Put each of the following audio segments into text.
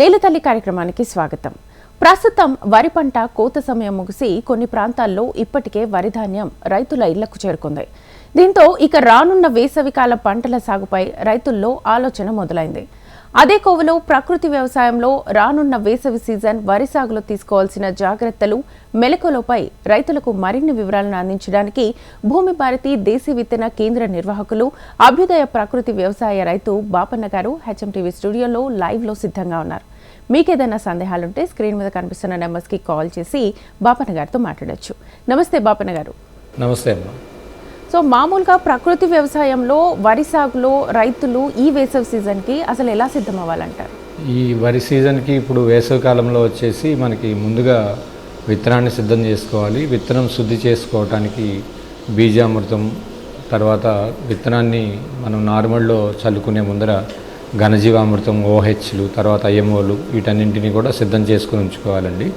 నేలతల్లి కార్యక్రమానికి స్వాగతం. ప్రస్తుతం వరి పంట కోత సమయం ముగిసి కొన్ని ప్రాంతాల్లో ఇప్పటికే వరి ధాన్యం రైతుల ఇళ్ళకు చేరుకుంది. దీంతో ఇక రానున్న వేసవికాల పంటల సాగుపై రైతుల్లో ఆలోచన మొదలైంది. అదే కోవలో ప్రకృతి వ్యవసాయంలో రానున్న వేసవి సీజన్ వరి సాగులో తీసుకోవాల్సిన జాగ్రత్తలు మెలకువలపై రైతులకు మరిన్ని వివరాలను అందించడానికి భూమి భారతి దేశీ విత్తన కేంద్ర నిర్వాహకులు అభ్యుదయ ప్రకృతి వ్యవసాయ రైతు బాపన్న గారు హెచ్ఎంటీవీ స్టూడియోలో లైవ్లో సిద్ధంగా ఉన్నారు. మీకేదైనా సందేహాలుంటే స్క్రీన్ మీద కనిపిస్తున్న నెంబర్స్కి కాల్ చేసి బాపన్న గారితో మాట్లాడొచ్చు. నమస్తే బాపన్న గారు. నమస్తే అమ్మా. సో మామూలుగా ప్రకృతి వ్యవసాయంలో వరి సాగులో రైతులు ఈ వేసవి సీజన్కి అసలు ఎలా సిద్ధమవ్వాలంటారు? ఈ వరి సీజన్కి ఇప్పుడు వేసవి కాలంలో వచ్చేసి మనకి ముందుగా విత్తనాన్ని సిద్ధం చేసుకోవాలి. విత్తనం శుద్ధి చేసుకోవటానికి బీజామృతం తర్వాత విత్తనాన్ని మనం నార్మల్లో చల్లుకునే ముందర ఘనజీవామృతం ఓహెచ్లు తర్వాత ఐఎంఓలు వీటన్నింటినీ కూడా సిద్ధం చేసుకుని ఉంచుకోవాలండి.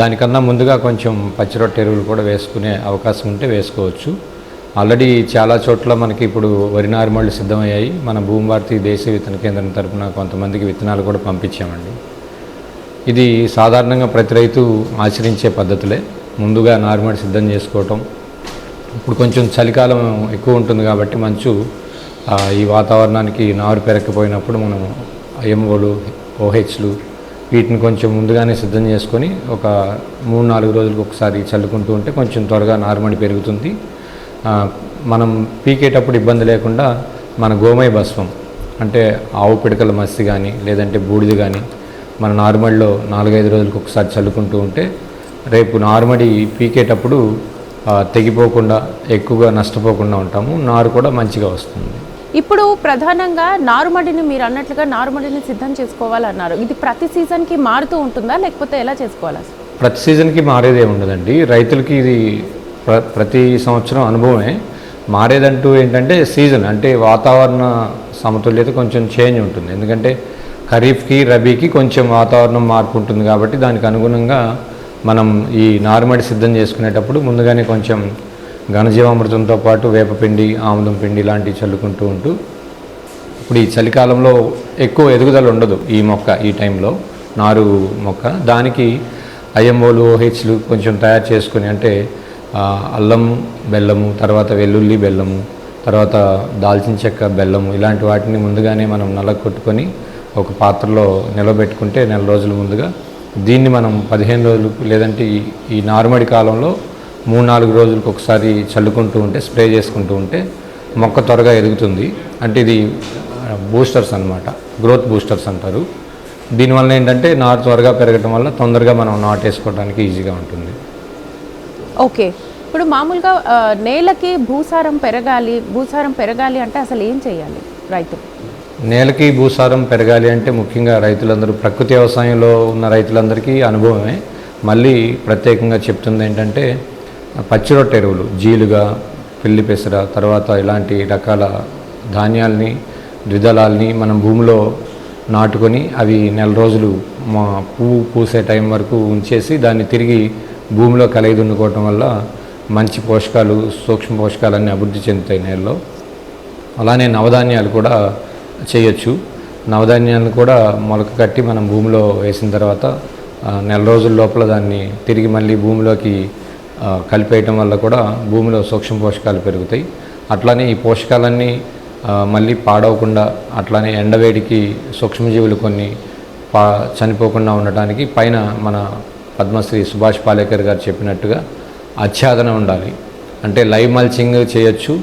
దానికన్నా ముందుగా కొంచెం పచ్చిరొట్టె ఎరువులు కూడా వేసుకునే అవకాశం ఉంటే వేసుకోవచ్చు. ఆల్రెడీ చాలా చోట్ల మనకి ఇప్పుడు వరి నారుమళ్ళు సిద్ధమయ్యాయి. మన భూమిభారతి దేశీయ విత్తన కేంద్రం తరపున కొంతమందికి విత్తనాలు కూడా పంపించామండి. ఇది సాధారణంగా ప్రతి రైతు ఆచరించే పద్ధతులే. ముందుగా నారుమడి సిద్ధం చేసుకోవటం. ఇప్పుడు కొంచెం చలికాలం ఎక్కువ ఉంటుంది కాబట్టి మంచు ఈ వాతావరణానికి నారు పెరగకపోయినప్పుడు మనం ఐఎంఓలు ఓహెచ్లు వీటిని కొంచెం ముందుగానే సిద్ధం చేసుకొని ఒక మూడు నాలుగు రోజులకు ఒకసారి చల్లుకుంటూ ఉంటే కొంచెం త్వరగా నారుమడి పెరుగుతుంది. మనం పీకేటప్పుడు ఇబ్బంది లేకుండా మన గోమయ భస్వం అంటే ఆవు పిడకల మస్తి కానీ లేదంటే బూడిద కానీ మన నార్మల్లో నాలుగైదు రోజులకు ఒకసారి చల్లుకుంటూ ఉంటే రేపు నార్మడి పీకేటప్పుడు తెగిపోకుండా ఎక్కువగా నష్టపోకుండా ఉంటాము. నారు కూడా మంచిగా వస్తుంది. ఇప్పుడు ప్రధానంగా నారుమడిని మీరు అన్నట్లుగా నారుమడిని సిద్ధం చేసుకోవాలన్నారు. ఇది ప్రతి సీజన్కి మారుతూ ఉంటుందా? లేకపోతే ఎలా చేసుకోవాలి? ప్రతి సీజన్కి మారేదే ఉండదండి. రైతులకి ఇది ప్ర ప్రతి సంవత్సరం అనుభవమే. మారేదంటూ ఏంటంటే సీజన్ అంటే వాతావరణ సమతుల్యత కొంచెం చేంజ్ ఉంటుంది. ఎందుకంటే ఖరీఫ్కి రబీకి కొంచెం వాతావరణం మార్పు ఉంటుంది కాబట్టి దానికి అనుగుణంగా మనం ఈ నారుమడి సిద్ధం చేసుకునేటప్పుడు ముందుగానే కొంచెం ఘనజీవామృతంతో పాటు వేపపిండి ఆముదం పిండి ఇలాంటివి చల్లుకుంటూ ఉంటూ ఇప్పుడు ఈ చలికాలంలో ఎక్కువ ఎదుగుదల ఉండదు ఈ మొక్క ఈ టైంలో నారు మొక్క. దానికి ఐఎంఓలు ఓహెచ్లు కొంచెం తయారు చేసుకుని అంటే అల్లం బెల్లము తర్వాత వెల్లుల్లి బెల్లము తర్వాత దాల్చిన చెక్క బెల్లము ఇలాంటి వాటిని ముందుగానే మనం నలగొట్టుకొని కొట్టుకొని ఒక పాత్రలో నిలబెట్టుకుంటే నెల రోజుల ముందుగా దీన్ని మనం పదిహేను రోజులు లేదంటే ఈ ఈ నారుమడి కాలంలో మూడు నాలుగు రోజులకు ఒకసారి చల్లుకుంటూ ఉంటే స్ప్రే చేసుకుంటూ ఉంటే మొక్క త్వరగా ఎదుగుతుంది. అంటే ఇది బూస్టర్స్ అన్నమాట. గ్రోత్ బూస్టర్స్ అంటారు. దీనివల్ల ఏంటంటే నారు త్వరగా పెరగటం వల్ల తొందరగా మనం నాటేసుకోవడానికి ఈజీగా ఉంటుంది. ఓకే. ఇప్పుడు మామూలుగా నేలకి భూసారం పెరగాలి భూసారం పెరగాలి అంటే అసలు ఏం చేయాలి రైతులు నేలకి భూసారం పెరగాలి అంటే ముఖ్యంగా రైతులందరూ ప్రకృతి వ్యవసాయంలో ఉన్న రైతులందరికీ అనుభవమే. మళ్ళీ ప్రత్యేకంగా చెప్తుంది ఏంటంటే పచ్చిరొట్ట ఎరువులు జీలుగా పిల్లి పెసర తర్వాత ఇలాంటి రకాల ధాన్యాల్ని ద్విదళాల్ని మనం భూమిలో నాటుకొని అవి నెల రోజులు మా పువ్వు పూసే టైం వరకు ఉంచేసి దాన్ని తిరిగి భూమిలో కలిగి దున్నుకోవటం వల్ల మంచి పోషకాలు సూక్ష్మ పోషకాలన్నీ అభివృద్ధి చెందుతాయి నేలలో. అలానే నవధాన్యాలు కూడా చేయొచ్చు. నవధాన్యాలను కూడా మొలక కట్టి మనం భూమిలో వేసిన తర్వాత నెల రోజుల లోపల దాన్ని తిరిగి మళ్ళీ భూమిలోకి కలిపేయటం వల్ల కూడా భూమిలో సూక్ష్మ పోషకాలు పెరుగుతాయి. అట్లానే ఈ పోషకాలన్నీ మళ్ళీ పాడవకుండా అట్లానే ఎండవేడికి సూక్ష్మజీవులు కొన్ని పా చనిపోకుండా ఉండటానికి పైన మన పద్మశ్రీ సుభాష్ పాలేకర్ గారు చెప్పినట్టుగా ఆచ్ఛాదన ఉండాలి. అంటే లైవ్ మల్చింగ్ చేయొచ్చు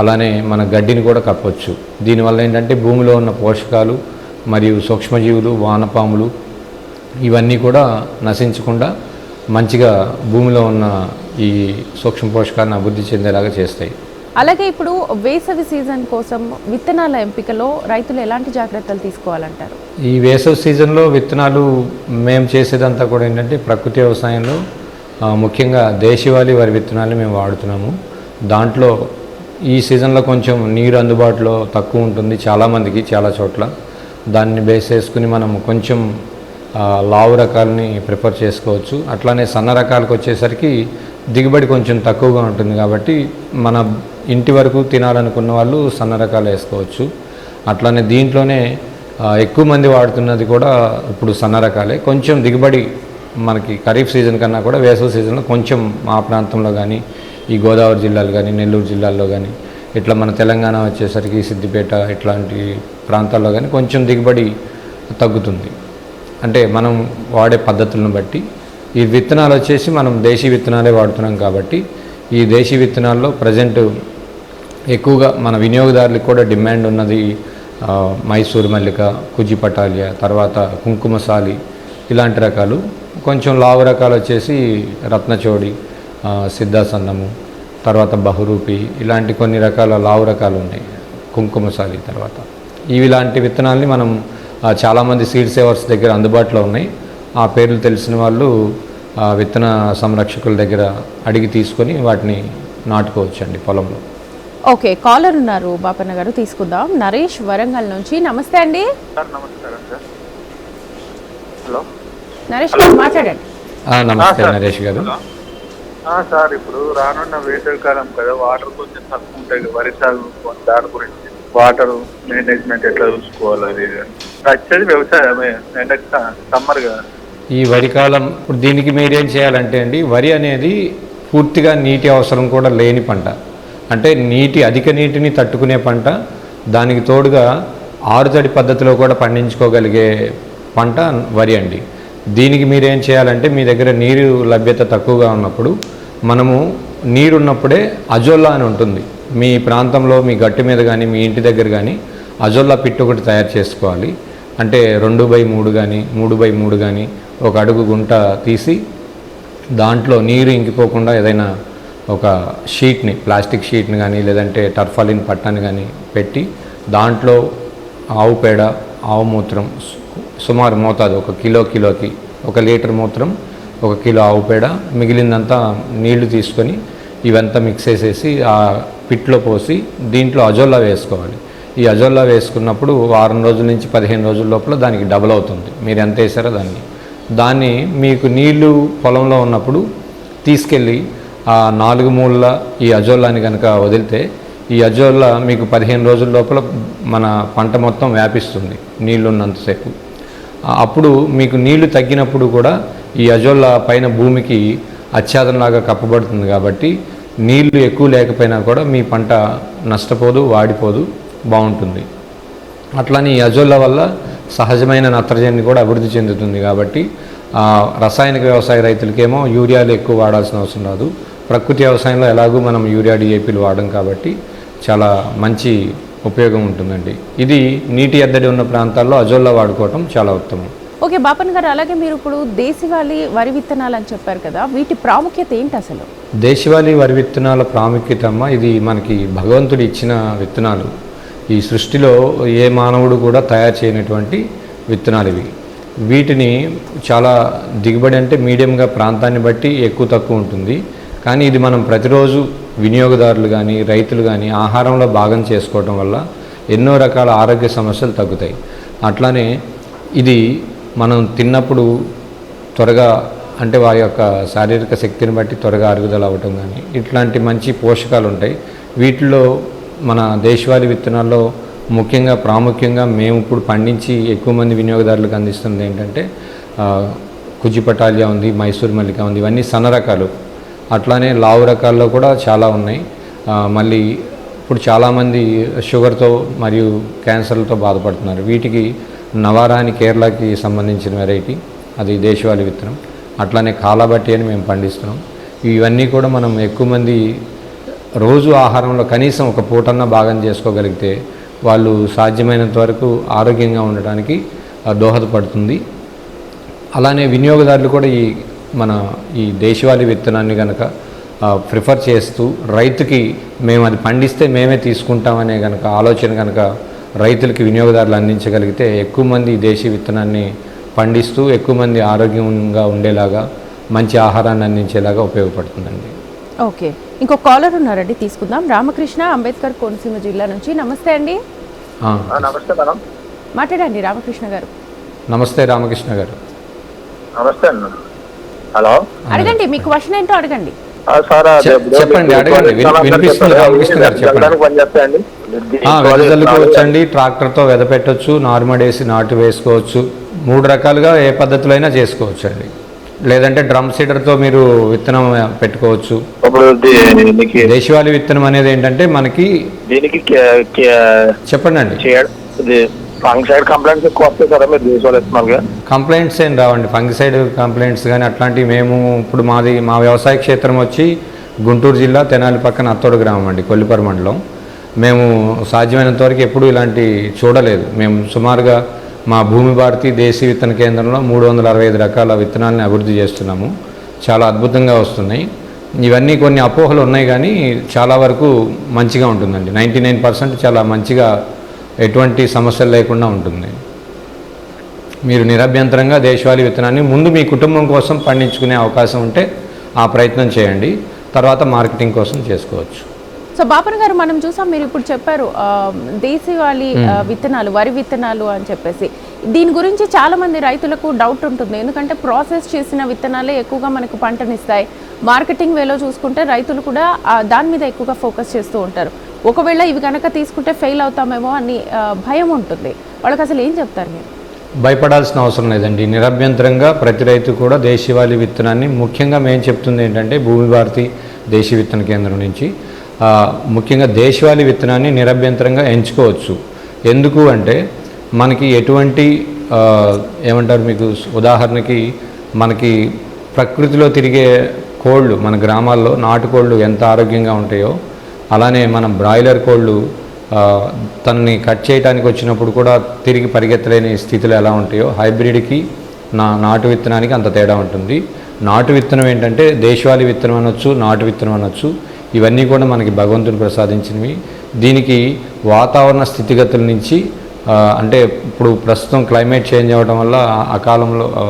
అలానే మన గడ్డిని కూడా కప్పవచ్చు దీనివల్ల ఏంటంటే భూమిలో ఉన్న పోషకాలు మరియు సూక్ష్మజీవులు వానపాములు ఇవన్నీ కూడా నశించకుండా మంచిగా భూమిలో ఉన్న ఈ సూక్ష్మ పోషకాలను అభివృద్ధి చెందేలాగా చేస్తాయి. అలాగే ఇప్పుడు వేసవి సీజన్ కోసం విత్తనాల ఎంపికలో రైతులు ఎలాంటి జాగ్రత్తలు తీసుకోవాలంటారు? ఈ వేసవి సీజన్లో విత్తనాలు మేము చేసేదంతా కూడా ఏంటంటే ప్రకృతి వ్యవసాయంలో ముఖ్యంగా దేశీవాలి వరి విత్తనాలు మేము వాడుతున్నాము. దాంట్లో ఈ సీజన్లో కొంచెం నీరు అందుబాటులో తక్కువ ఉంటుంది చాలామందికి చాలా చోట్ల. దాన్ని బేస్ చేసుకుని మనం కొంచెం లావు రకాలని ప్రిఫర్ చేసుకోవచ్చు. అట్లానే సన్న రకాలకు వచ్చేసరికి దిగుబడి కొంచెం తక్కువగా ఉంటుంది కాబట్టి మన ఇంటి వరకు తినాలనుకున్న వాళ్ళు సన్న రకాలు వేసుకోవచ్చు. అట్లానే దీంట్లోనే ఎక్కువ మంది వాడుతున్నది కూడా ఇప్పుడు సన్న రకాలే. కొంచెం దిగుబడి మనకి ఖరీఫ్ సీజన్ కన్నా కూడా వేసవి సీజన్లో కొంచెం మా ప్రాంతంలో కానీ ఈ గోదావరి జిల్లాలు కానీ నెల్లూరు జిల్లాల్లో కానీ ఇట్లా మన తెలంగాణ వచ్చేసరికి సిద్దిపేట ఇట్లాంటి ప్రాంతాల్లో కానీ కొంచెం దిగుబడి తగ్గుతుంది. అంటే మనం వాడే పద్ధతులను బట్టి ఈ విత్తనాలు వచ్చేసి మనం దేశీ విత్తనాలే వాడుతున్నాం కాబట్టి ఈ దేశీ విత్తనాల్లో ప్రజెంట్ ఎక్కువగా మన వినియోగదారులకు కూడా డిమాండ్ ఉన్నది మైసూర్ మల్లిక కుజి పటాలియా తర్వాత కుంకుమసాలి ఇలాంటి రకాలు. కొంచెం లావు రకాలు వచ్చేసి రత్నచోడి సిద్ధాసన్నము తర్వాత బహురూపి ఇలాంటి కొన్ని రకాల లావు రకాలు ఉన్నాయి కుంకుమసాలి తర్వాత. ఇవి లాంటి విత్తనాల్ని మనం చాలామంది సీడ్ సేవర్స్ దగ్గర అందుబాటులో ఉన్నాయి. ఆ పేర్లు తెలిసిన వాళ్ళు విత్తన సంరక్షకుల దగ్గర అడిగి తీసుకొని వాటిని నాటుకోవచ్చండి పొలంలో. ఓకే కాలర్ ఉన్నారు బాపన్న గారు తీసుకుందాం. నరేష్ వరంగల్ నుంచి. నమస్తే అండి. సార్ నమస్కారం సార్. హలో. నరేష్ గారు మాట్లాడండి. ఆ, నమస్తే. నరేష్ గారు. ఆ, సార్ ఇప్పుడు రానున్న వేసవికాలం కదా వాటర్ కొంచెం తక్కువ ఉంటాయి కదా, వరి సాగు దాని గురించి. వాటర్ మేనేజ్మెంట్ ఎట్లా చూసుకోవాలి? అది. వచ్చేది వ్యవసాయమే ఎండకి సమ్మర్ కదా. ఈ వరి కాలం ఇప్పుడు దీనికి మీరేం చేయాలంటే అండి వరి అనేది పూర్తిగా నీటి అవసరం కూడా లేని పంట. అంటే నీటి అధిక నీటిని తట్టుకునే పంట దానికి తోడుగా ఆరుతడి పద్ధతిలో కూడా పండించుకోగలిగే పంట వరి అండి. దీనికి మీరేం చేయాలంటే మీ దగ్గర నీరు లభ్యత తక్కువగా ఉన్నప్పుడు మనము నీరున్నప్పుడే అజోల్లా అని ఉంటుంది. మీ ప్రాంతంలో మీ గట్టు మీద కానీ మీ ఇంటి దగ్గర కానీ అజోల్లా పిట్ ఒకటి తయారు చేసుకోవాలి. అంటే రెండు బై మూడు కానీ మూడు బై మూడు కానీ ఒక అడుగు గుంట తీసి దాంట్లో నీరు ఇంకిపోకుండా ఏదైనా ఒక షీట్ని ప్లాస్టిక్ షీట్ని కానీ లేదంటే టర్ఫాలిన్ పట్టాన్ని కానీ పెట్టి దాంట్లో ఆవు పేడ ఆవు మూత్రం సుమారు మోతాదు ఒక కిలో కిలోకి ఒక లీటర్ మూత్రం ఒక కిలో ఆవు పేడ మిగిలిందంతా నీళ్ళు తీసుకొని ఇవంతా మిక్స్ చేసేసి ఆ పిట్లో పోసి దీంట్లో అజోల్లా వేసుకోవాలి. ఈ అజోల్లా వేసుకున్నప్పుడు వారం రోజుల నుంచి పదిహేను రోజుల లోపల దానికి డబుల్ అవుతుంది. మీరు ఎంత వేసారో దాన్ని దాన్ని మీకు నీళ్ళు పొలంలో ఉన్నప్పుడు తీసుకెళ్ళి ఆ నాలుగు మూలల ఈ అజోల్లాని కనుక వదిలితే ఈ అజోల్లా మీకు పదిహేను రోజుల లోపల మన పంట మొత్తం వ్యాపిస్తుంది నీళ్ళున్నంతసేపు అప్పుడు మీకు నీళ్ళు తగ్గినప్పుడు కూడా ఈ అజోల్లా పైన భూమికి ఆచ్ఛాదనలాగా కప్పబడుతుంది కాబట్టి నీళ్ళు ఎక్కువ లేకపోయినా కూడా మీ పంట నష్టపోదు వాడిపోదు బాగుంటుంది. అట్లానే ఈ అజోల్ల వల్ల సహజమైన నత్రజని కూడా అభివృద్ధి చెందుతుంది కాబట్టి ఆ, రసాయనిక వ్యవసాయ రైతులకేమో యూరియాలు ఎక్కువ వాడాల్సిన అవసరం రాదు. ప్రకృతి వ్యవసాయంలో ఎలాగూ మనం యూరియా డిఏపీలు వాడడం కాబట్టి చాలా మంచి ఉపయోగం ఉంటుందండి. ఇది నీటి ఎద్దడి ఉన్న ప్రాంతాల్లో అజోల్లా వాడుకోవటం చాలా ఉత్తమం. ఓకే బాపన్న గారు అలాగే మీరు ఇప్పుడు దేశవాళీ వరి విత్తనాలు అని చెప్పారు కదా వీటి ప్రాముఖ్యత ఏంటి అసలు? దేశవాళీ వరి విత్తనాల ప్రాముఖ్యత అమ్మ ఇది మనకి భగవంతుడు ఇచ్చిన విత్తనాలు. ఈ సృష్టిలో ఏ మానవుడు కూడా తయారు చేయనటువంటి విత్తనాలు ఇవి. వీటిని చాలా దిగుబడి అంటే మీడియంగా ప్రాంతాన్ని బట్టి ఎక్కువ తక్కువ ఉంటుంది. కానీ ఇది మనం ప్రతిరోజు వినియోగదారులు కానీ రైతులు కానీ ఆహారంలో భాగం చేసుకోవటం వల్ల ఎన్నో రకాల ఆరోగ్య సమస్యలు తగ్గుతాయి. అట్లానే ఇది మనం తిన్నప్పుడు త్వరగా అంటే వారి యొక్క శారీరక శక్తిని బట్టి త్వరగా అరుగుదల అవ్వటం కానీ ఇట్లాంటి మంచి పోషకాలు ఉంటాయి. వీటిలో మన దేశవాళీ విత్తనాల్లో ముఖ్యంగా ప్రాముఖ్యంగా మేము ఇప్పుడు పండించి ఎక్కువ మంది వినియోగదారులకు అందిస్తున్నది ఏంటంటే కుజిపటాలియా ఉంది మైసూర్ మల్లిక ఉంది ఇవన్నీ సన్న రకాలు. అట్లానే లావు రకాల్లో కూడా చాలా ఉన్నాయి. మళ్ళీ ఇప్పుడు చాలామంది షుగర్తో మరియు క్యాన్సర్లతో బాధపడుతున్నారు. వీటికి నవారాని కేరళకి సంబంధించిన వెరైటీ అది దేశవాళీ విత్తనం. అట్లానే కాలాబట్టి అని మేము పండిస్తున్నాం. ఇవన్నీ కూడా మనం ఎక్కువ మంది రోజు ఆహారంలో కనీసం ఒక పూటన్నా భాగం చేసుకోగలిగితే వాళ్ళు సాధ్యమైనంత వరకు ఆరోగ్యంగా ఉండడానికి దోహదపడుతుంది. అలానే వినియోగదారులు కూడా ఈ మన ఈ దేశవాళీ విత్తనాన్ని కనుక ప్రిఫర్ చేస్తూ రైతుకి మేము అది పండిస్తే మేమే తీసుకుంటామనే కనుక ఆలోచన కనుక రైతులకి వినియోగదారులు అందించగలిగితే ఎక్కువ మంది దేశీయ దేశీ విత్తనాన్ని పండిస్తూ ఎక్కువ మంది ఆరోగ్యంగా ఉండేలాగా మంచి ఆహారాన్ని అందించేలాగా ఉపయోగపడుతుందండి. ఓకే. ఇంకో కాలర్ ఉన్నారండి తీసుకుందాం. రామకృష్ణ అంబేద్కర్ కోనసీమ జిల్లా నుంచి. నమస్తే అండి. నమస్తే మేడం. మాట్లాడండి రామకృష్ణ గారు. నమస్తే రామకృష్ణ గారు. నమస్తే అన్న హలో. అడగండి మీ క్వశ్చన్ ఏంటో అడగండి. చెప్పండి, మీకు అడగండి. వినిపిస్తుంది. రామకృష్ణ గారు, చెప్పండి. వెదజల్లుకోవచ్చండి ట్రాక్టర్తో వెదపెట్టొచ్చు నార్మల్ వేసి నాటు వేసుకోవచ్చు. మూడు రకాలుగా ఏ పద్ధతిలో అయినా చేసుకోవచ్చు అండి. లేదంటే డ్రమ్ సీడర్తో మీరు విత్తనం పెట్టుకోవచ్చు. ఇప్పుడు దేశవాళీ విత్తనం అనేది ఏంటంటే మనకి దీనికి చెప్పండి అండి కంప్లైంట్స్ ఎక్కువ వస్తాయి కదా మీరు దేశవాళ్ళు ఇస్తున్నారుగా కంప్లైంట్స్ ఏం రావండి. ఫంగిసైడ్ కంప్లైంట్స్ కానీ అట్లాంటివి మేము ఇప్పుడు మాది మా వ్యవసాయ క్షేత్రం వచ్చి గుంటూరు జిల్లా తెనాలి పక్కన అత్తోడు గ్రామం అండి కొల్లిపర మండలం. మేము సాధ్యమైనంత వరకు ఎప్పుడూ ఇలాంటి చూడలేదు. మేము సుమారుగా మా భూమి భారతి దేశీ విత్తన కేంద్రంలో మూడు వందల అరవై ఐదు రకాల విత్తనాలను అభివృద్ధి చేస్తున్నాము. చాలా అద్భుతంగా వస్తున్నాయి. ఇవన్నీ కొన్ని అపోహలు ఉన్నాయి కానీ చాలా వరకు మంచిగా ఉంటుందండి. నైంటీ నైన్ పర్సెంట్ చాలా మంచిగా ఎటువంటి సమస్యలు లేకుండా ఉంటుంది. మీరు నిరభ్యంతరంగా దేశవాళీ విత్తనాన్ని ముందు మీ కుటుంబం కోసం పండించుకునే అవకాశం ఉంటే ఆ ప్రయత్నం చేయండి. తర్వాత మార్కెటింగ్ కోసం చేసుకోవచ్చు. సో బాపన్ గారు మనం చూసాం మీరు ఇప్పుడు చెప్పారు దేశవాళీ ఆ, విత్తనాలు వరి విత్తనాలు అని చెప్పేసి. దీని గురించి చాలా మంది రైతులకు డౌట్ ఉంటుంది. ఎందుకంటే ప్రాసెస్ చేసిన విత్తనాలే ఎక్కువగా మనకు పంటనిస్తాయి. మార్కెటింగ్ వేలో చూసుకుంటే రైతులు కూడా దాని మీద ఎక్కువగా ఫోకస్ చేస్తూ ఉంటారు. ఒకవేళ ఇవి కనుక తీసుకుంటే ఫెయిల్ అవుతామేమో అని భయం ఉంటుంది. వాళ్ళకి అసలు ఏం చెప్తారు మీరు? భయపడాల్సిన అవసరం లేదండి. నిరభ్యంతరంగా ప్రతి రైతు కూడా దేశవాళీ విత్తనాన్ని ముఖ్యంగా మేము చెప్తుంది ఏంటంటే భూమి భారతి దేశీ విత్తన కేంద్రం నుంచి. ముఖ్యంగా దేశవాళీ విత్తనాన్ని నిరభ్యంతరంగా ఎంచుకోవచ్చు. ఎందుకు అంటే మనకి ఎటువంటి ఏమంటారు మీకు ఉదాహరణకి మనకి ప్రకృతిలో తిరిగే కోళ్ళు మన గ్రామాల్లో నాటుకోళ్ళు ఎంత ఆరోగ్యంగా ఉంటాయో అలానే మనం బ్రాయిలర్ కోళ్ళు తనని కట్ చేయడానికి వచ్చినప్పుడు కూడా తిరిగి పరిగెత్తలేని స్థితిలో ఎలా ఉంటాయో హైబ్రిడ్కి నా నాటు విత్తనానికి అంత తేడా ఉంటుంది. నాటు విత్తనం ఏంటంటే దేశవాళీ విత్తనం అనొచ్చు నాటు విత్తనం అనొచ్చు. ఇవన్నీ కూడా మనకి భగవంతుని ప్రసాదించినవి. దీనికి వాతావరణ స్థితిగతుల నుంచి అంటే ఇప్పుడు ప్రస్తుతం క్లైమేట్ చేంజ్ అవ్వడం వల్ల అకాలంలో ఆ,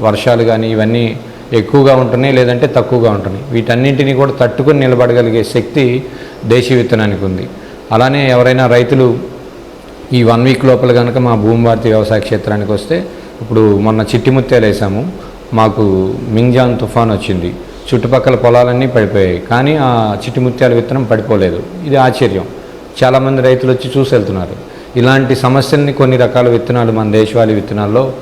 వర్షాలు కానీ ఇవన్నీ ఎక్కువగా ఉంటున్నాయి లేదంటే తక్కువగా ఉంటున్నాయి. వీటన్నింటినీ కూడా తట్టుకొని నిలబడగలిగే శక్తి దేశీ విత్తనానికి ఉంది. అలానే ఎవరైనా రైతులు ఈ వన్ వీక్ లోపల కనుక మా భూమి భారతి వ్యవసాయ క్షేత్రానికి వస్తే ఇప్పుడు మొన్న చిట్టి ముత్యాలు వేసాము. మాకు మింగ్జాన్ తుఫాన్ వచ్చింది. చుట్టుపక్కల పొలాలన్నీ పడిపోయాయి. కానీ ఆ చిట్టుముత్యాల విత్తనం పడిపోలేదు. ఇది ఆశ్చర్యం. చాలామంది రైతులు వచ్చి చూసి వెళ్తున్నారు ఇలాంటి సమస్యల్ని కొన్ని రకాల విత్తనాలు మన దేశవాళీ విత్తనాల్లో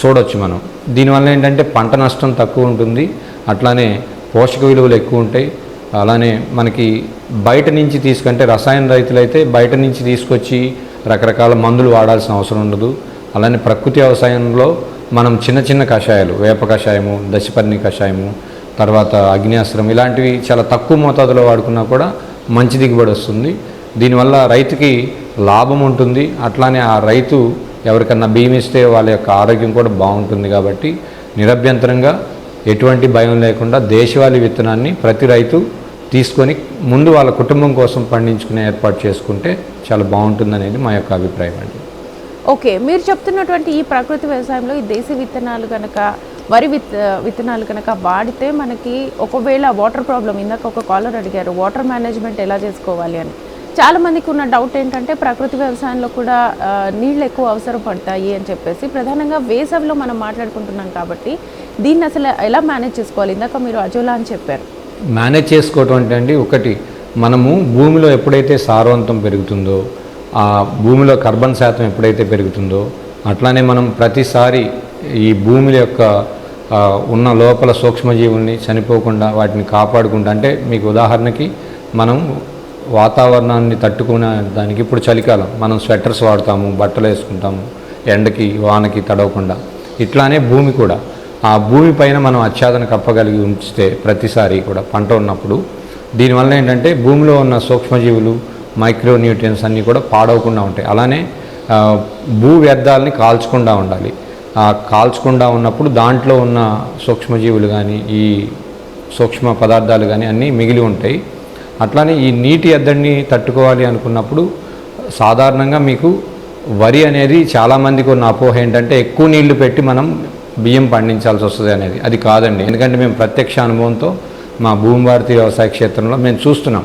చూడొచ్చు మనం. దీనివల్ల ఏంటంటే పంట నష్టం తక్కువ ఉంటుంది. అట్లానే పోషక విలువలు ఎక్కువ ఉంటాయి. అలానే మనకి బయట నుంచి తీసుకుంటే రసాయన రైతులైతే బయట నుంచి తీసుకొచ్చి రకరకాల మందులు వాడాల్సిన అవసరం ఉండదు. అలానే ప్రకృతి వ్యవసాయంలో మనం చిన్న చిన్న కషాయాలు వేప కషాయము దశపర్ణి కషాయము తర్వాత అగ్నియాస్త్రం ఇలాంటివి చాలా తక్కువ మోతాదులో వాడుకున్నా కూడా మంచి దిగుబడి వస్తుంది. దీనివల్ల రైతుకి లాభం ఉంటుంది. అట్లానే ఆ రైతు ఎవరికన్నా బియ్యం ఇస్తే వాళ్ళ యొక్క ఆరోగ్యం కూడా బాగుంటుంది కాబట్టి నిరభ్యంతరంగా ఎటువంటి భయం లేకుండా దేశవాళీ విత్తనాన్ని ప్రతి రైతు తీసుకొని ముందు వాళ్ళ కుటుంబం కోసం పండించుకునే ఏర్పాటు చేసుకుంటే చాలా బాగుంటుందనేది మా యొక్క అభిప్రాయం అండి. ఓకే మీరు చెప్తున్నటువంటి ఈ ప్రకృతి వ్యవసాయంలో ఈ దేశీ విత్తనాలు కనుక వరి విత్ విత్తనాలు కనుక వాడితే మనకి ఒకవేళ వాటర్ ప్రాబ్లం ఇందాక ఒక కాలర్ అడిగారు వాటర్ మేనేజ్మెంట్ ఎలా చేసుకోవాలి అని. చాలా మందికి ఉన్న డౌట్ ఏంటంటే ప్రకృతి వ్యవసాయంలో కూడా నీళ్ళు ఎక్కువ అవసరం పడతాయి అని చెప్పేసి ప్రధానంగా వేసవిలో మనం మాట్లాడుకుంటున్నాం కాబట్టి దీన్ని అసలు ఎలా మేనేజ్ చేసుకోవాలి? ఇందాక మీరు అజోలా అని చెప్పారు. మేనేజ్ చేసుకోవటం అంటే అండి ఒకటి మనము భూమిలో ఎప్పుడైతే సారవంతం పెరుగుతుందో ఆ భూమిలో కార్బన్ శాతం ఎప్పుడైతే పెరుగుతుందో అట్లానే మనం ప్రతిసారి ఈ భూమి యొక్క ఉన్న లోపల సూక్ష్మజీవుల్ని చనిపోకుండా వాటిని కాపాడుకుంటా అంటే మీకు ఉదాహరణకి మనం వాతావరణాన్ని తట్టుకునే దానికి ఇప్పుడు చలికాలం మనం స్వెటర్స్ వాడతాము బట్టలు వేసుకుంటాము ఎండకి వానకి తడవకుండా. ఇట్లానే భూమి కూడా. ఆ భూమి పైన మనం ఆచ్ఛాదన కప్పగలిగి ఉంచితే ప్రతిసారి కూడా పంట ఉన్నప్పుడు దీనివల్ల ఏంటంటే భూమిలో ఉన్న సూక్ష్మజీవులు మైక్రో న్యూట్రియన్స్ అన్నీ కూడా పాడవకుండా ఉంటాయి. అలానే భూ వ్యర్థాలని కాల్చకుండా ఉండాలి. ఆ కాల్చకుండా ఉన్నప్పుడు దాంట్లో ఉన్న సూక్ష్మజీవులు కానీ ఈ సూక్ష్మ పదార్థాలు కానీ అన్నీ మిగిలి ఉంటాయి. అట్లానే ఈ నీటి ఎద్దడిని తట్టుకోవాలి అనుకున్నప్పుడు సాధారణంగా మీకు వరి అనేది చాలామందికి ఉన్న అపోహ ఏంటంటే ఎక్కువ నీళ్ళు పెట్టి మనం బియ్యం పండించాల్సి వస్తుంది అనేది. అది కాదండి. ఎందుకంటే మేము ప్రత్యక్ష అనుభవంతో మా భూమి భారతి వ్యవసాయ క్షేత్రంలో మేము చూస్తున్నాం.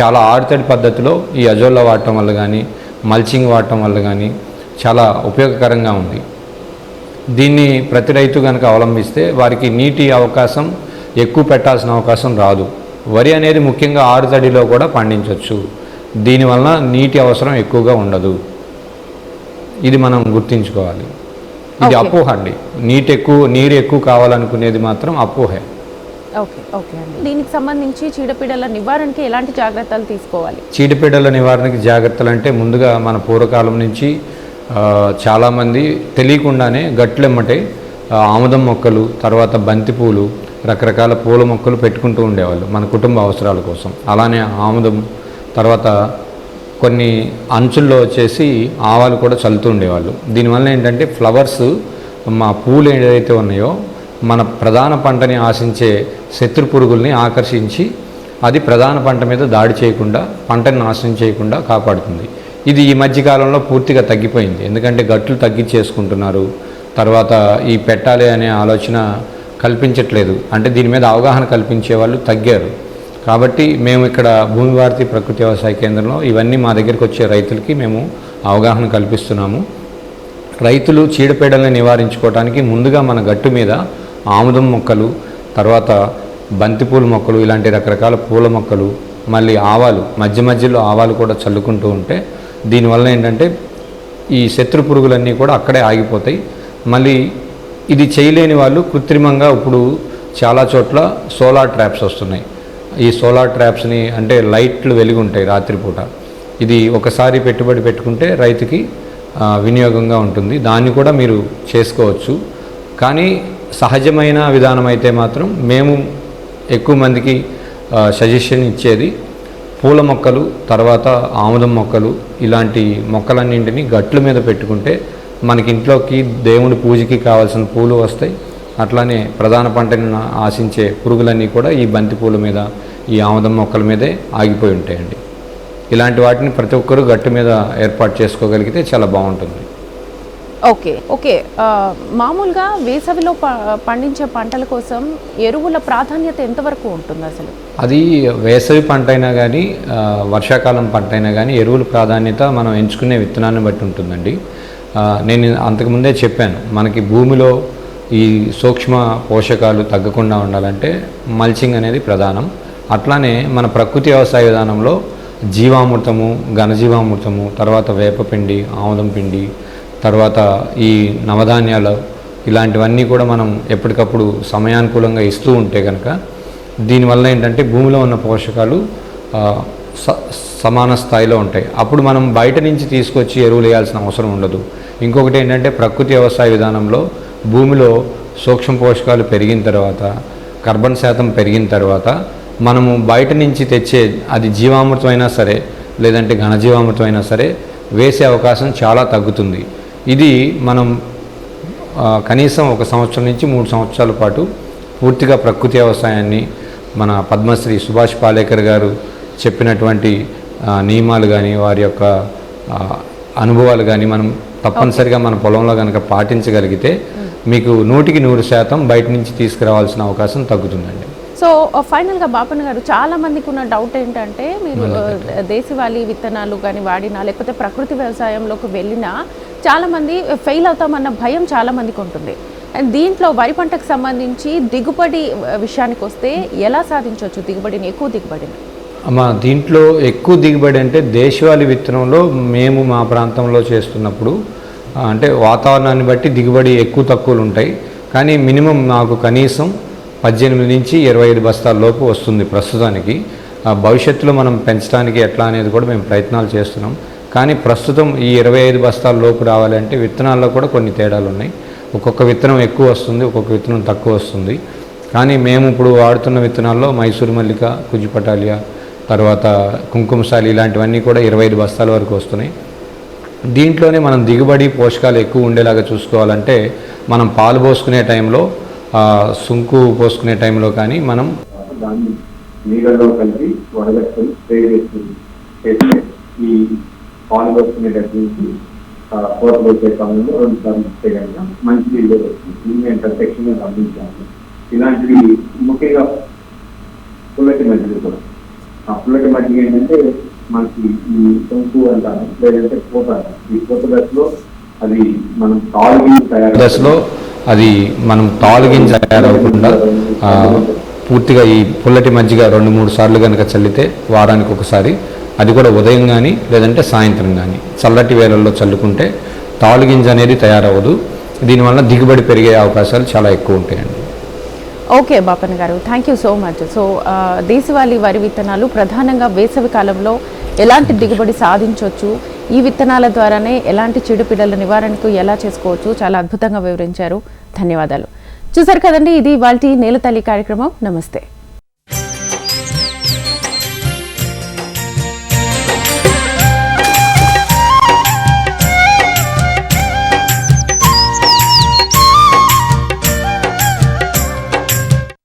చాలా ఆరుతడి పద్ధతిలో ఈ అజోల్లా వాడటం వల్ల కానీ మల్చింగ్ వాడటం వల్ల కానీ చాలా ఉపయోగకరంగా ఉంది. దీన్ని ప్రతి రైతు కనుక అవలంబిస్తే వారికి నీటి అవకాశం ఎక్కువ పెట్టాల్సిన అవకాశం రాదు. వరి అనేది ముఖ్యంగా ఆరు తడిలో కూడా పండించవచ్చు దీనివలన నీటి అవసరం ఎక్కువగా ఉండదు. ఇది మనం గుర్తుంచుకోవాలి. ఇది. అపోహ అండి. నీటి ఎక్కువ నీరు ఎక్కువ కావాలనుకునేది మాత్రం అపోహే. ఓకే ఓకే అండి. దీనికి సంబంధించి చీడపీడల నివారణకి ఎలాంటి జాగ్రత్తలు తీసుకోవాలి? చీడపీడల నివారణకి జాగ్రత్తలు అంటే ముందుగా మన పూర్వకాలం నుంచి చాలామంది తెలియకుండానే గట్లెమ్మటే ఆముదం మొక్కలు తర్వాత బంతిపూలు రకరకాల పూల మొక్కలు పెట్టుకుంటూ ఉండేవాళ్ళు మన కుటుంబ అవసరాల కోసం. అలానే ఆముదం తర్వాత కొన్ని అంచుల్లో వచ్చేసి ఆవాలు కూడా చల్లుతూ ఉండేవాళ్ళు. దీనివల్ల ఏంటంటే ఫ్లవర్స్ మా పూలు ఏదైతే ఉన్నాయో మన ప్రధాన పంటని ఆశించే శత్రు పురుగుల్ని ఆకర్షించి అది ప్రధాన పంట మీద దాడి చేయకుండా పంటని నాశనం చేయకుండా కాపాడుతుంది. ఇది ఈ మధ్యకాలంలో పూర్తిగా తగ్గిపోయింది. ఎందుకంటే గట్లు తగ్గించేసుకుంటున్నారు. తర్వాత ఈ పెట్టాలి అనే ఆలోచన కల్పించట్లేదు. అంటే దీని మీద అవగాహన కల్పించే వాళ్ళు తగ్గారు. కాబట్టి మేము ఇక్కడ భూమి భారతి ప్రకృతి వ్యవసాయ కేంద్రంలో ఇవన్నీ మా దగ్గరికి వచ్చే రైతులకి మేము అవగాహన కల్పిస్తున్నాము. రైతులు చీడపీడల్ని నివారించుకోవడానికి ముందుగా మన గట్టు మీద ఆముదం మొక్కలు తర్వాత బంతిపూల మొక్కలు ఇలాంటి రకరకాల పూల మొక్కలు మళ్ళీ ఆవాలు మధ్య మధ్యలో ఆవాలు కూడా చల్లుకుంటూ ఉంటే దీనివల్ల ఏంటంటే ఈ శత్రు పురుగులన్నీ కూడా అక్కడే ఆగిపోతాయి. మళ్ళీ ఇది చేయలేని వాళ్ళు కృత్రిమంగా ఇప్పుడు చాలా చోట్ల సోలార్ ట్రాప్స్ వస్తున్నాయి. ఈ సోలార్ ట్రాప్స్ని అంటే లైట్లు వెలిగి ఉంటాయి రాత్రిపూట. ఇది ఒకసారి పెట్టుబడి పెట్టుకుంటే రైతుకి వినియోగంగా ఉంటుంది. దాన్ని కూడా మీరు చేసుకోవచ్చు. కానీ సహజమైన విధానం అయితే మాత్రం మేము ఎక్కువ మందికి సజెషన్ ఇచ్చేది పూల మొక్కలు తర్వాత ఆముదం మొక్కలు ఇలాంటి మొక్కలన్నింటినీ గట్ల మీద పెట్టుకుంటే మనకి ఇంట్లోకి దేవుడి పూజకి కావాల్సిన పూలు వస్తాయి. అట్లానే ప్రధాన పంటని ఆశించే పురుగులన్నీ కూడా ఈ బంతి పూల మీద ఈ ఆముదం మొక్కల మీదే ఆగిపోయి ఉంటాయండి. ఇలాంటి వాటిని ప్రతి ఒక్కరూ గట్టు మీద ఏర్పాటు చేసుకోగలిగితే చాలా బాగుంటుంది. Okay okay. మామూలుగా వేసవిలో పండించే పంటల కోసం ఎరువుల ప్రాధాన్యత ఎంతవరకు ఉంటుంది అసలు? అది వేసవి పంట అయినా కానీ వర్షాకాలం పంట అయినా కానీ ఎరువుల ప్రాధాన్యత మనం ఎంచుకునే విత్తనాన్ని బట్టి ఉంటుందండి. నేను అంతకుముందే చెప్పాను మనకి భూమిలో ఈ సూక్ష్మ పోషకాలు తగ్గకుండా ఉండాలంటే మల్చింగ్ అనేది ప్రధానం. అట్లానే మన ప్రకృతి వ్యవసాయ విధానంలో జీవామృతము ఘనజీవామృతము తర్వాత వేపపిండి ఆముదం పిండి తర్వాత ఈ నవధాన్యాలు ఇలాంటివన్నీ కూడా మనం ఎప్పటికప్పుడు సమయానుకూలంగా ఇస్తూ ఉంటే కనుక దీనివల్ల ఏంటంటే భూమిలో ఉన్న పోషకాలు స సమాన స్థాయిలో ఉంటాయి. అప్పుడు మనం బయట నుంచి తీసుకొచ్చి ఎరువులు వేయాల్సిన అవసరం ఉండదు. ఇంకొకటి ఏంటంటే ప్రకృతి వ్యవసాయ విధానంలో భూమిలో సూక్ష్మ పోషకాలు పెరిగిన తర్వాత కార్బన్ శాతం పెరిగిన తర్వాత మనము బయట నుంచి తెచ్చే అది జీవామృతం అయినా సరే లేదంటే ఘనజీవామృతం అయినా సరే వేసే అవకాశం చాలా తగ్గుతుంది. ఇది మనం కనీసం ఒక సంవత్సరం నుంచి మూడు సంవత్సరాల పాటు పూర్తిగా ప్రకృతి వ్యవసాయాన్ని మన పద్మశ్రీ సుభాష్ పాలేకర్ గారు చెప్పినటువంటి నియమాలు కానీ వారి యొక్క అనుభవాలు కానీ మనం తప్పనిసరిగా మన పొలంలో కనుక పాటించగలిగితే మీకు నూటికి నూరు శాతం బయట నుంచి తీసుకురావాల్సిన అవకాశం తగ్గుతుందండి. సో ఫైనల్గా బాపన్ గారు చాలా మందికి ఉన్న డౌట్ ఏంటంటే మీరు దేశవాళీ విత్తనాలు కానీ వాడినా లేకపోతే ప్రకృతి వ్యవసాయంలోకి వెళ్ళినా చాలా మంది ఫెయిల్ అవుతామన్న భయం చాలా మందికి ఉంటుంది. అండ్ దీంట్లో వరి పంటకు సంబంధించి దిగుబడి విషయానికి వస్తే ఎలా సాధించవచ్చు దిగుబడిని ఎక్కువ దిగుబడిని? మా దీంట్లో ఎక్కువ దిగుబడి అంటే దేశవాళీ విత్తనంలో మేము మా ప్రాంతంలో చేస్తున్నప్పుడు అంటే వాతావరణాన్ని బట్టి దిగుబడి ఎక్కువ తక్కువలు ఉంటాయి. కానీ మినిమం నాకు కనీసం పద్దెనిమిది నుంచి ఇరవై ఐదు బస్తాల లోపు వస్తుంది ప్రస్తుతానికి. ఆ, భవిష్యత్తులో మనం పెంచడానికి ఎట్లా అనేది కూడా మేము ప్రయత్నాలు చేస్తున్నాం. కానీ ప్రస్తుతం ఈ ఇరవై ఐదు బస్తాల లోపు రావాలంటే విత్తనాల్లో కూడా కొన్ని తేడాలు ఉన్నాయి. ఒక్కొక్క విత్తనం ఎక్కువ వస్తుంది ఒక్కొక్క విత్తనం తక్కువ వస్తుంది. కానీ మేము ఇప్పుడు వాడుతున్న విత్తనాల్లో మైసూరు మల్లిక కుజిపటాలియా తర్వాత కుంకుమసాలి ఇలాంటివన్నీ కూడా ఇరవై ఐదు బస్తాల వరకు వస్తున్నాయి. దీంట్లోనే మనం దిగుబడి పోషకాలు ఎక్కువ ఉండేలాగా చూసుకోవాలంటే మనం పాలు పోసుకునే టైంలో సుంకు పోసుకునే టైంలో కానీ మనం దాన్ని నీళ్ళలో కలిపి వడగట్టుకొని స్ప్రే చేస్తుంది. చేస్తే ఈ పాలు వస్తున్నట్టు నుంచి కోత వచ్చే సమయంలో రెండు సార్లు ఇస్తే కనుక మంచి దిగుబడి వస్తుంది. మేము ప్రత్యక్షంగా గమనించాము ఇలాంటివి ముఖ్యంగా పుల్లటి మజ్జిగ కూడా. ఆ పుల్లటి మజ్జిగ ఏంటంటే మనకి ఈ సొంపు అంటారు లేదంటే పూత. అంటారు. ఈ పూత దశలో అది మనం తాగి తయారు దశలో అది మనం తాలుగింజ తయారవకుండా పూర్తిగా ఈ పుల్లటి మజ్జిగ రెండు మూడు సార్లు కనుక చల్లితే వారానికి ఒకసారి అది కూడా ఉదయం కానీ లేదంటే సాయంత్రం కానీ చల్లటి వేళల్లో చల్లుకుంటే తాలుగింజ అనేది తయారవ్వదు. దీనివల్ల దిగుబడి పెరిగే అవకాశాలు చాలా ఎక్కువ ఉంటాయండి. ఓకే బాపన్ గారు. Thank you so much so దేశవాళీ వరి విత్తనాలు ప్రధానంగా వేసవి కాలంలో ఎలాంటి దిగుబడి సాధించవచ్చు ఈ విత్తనాల ద్వారానే ఎలాంటి చీడపీడల నివారణకు ఎలా చేసుకోవచ్చు చాలా అద్భుతంగా వివరించారు. ధన్యవాదాలు. చూసారు కదండి ఇది వాళ్ళ నేలతల్లి కార్యక్రమం. నమస్తే.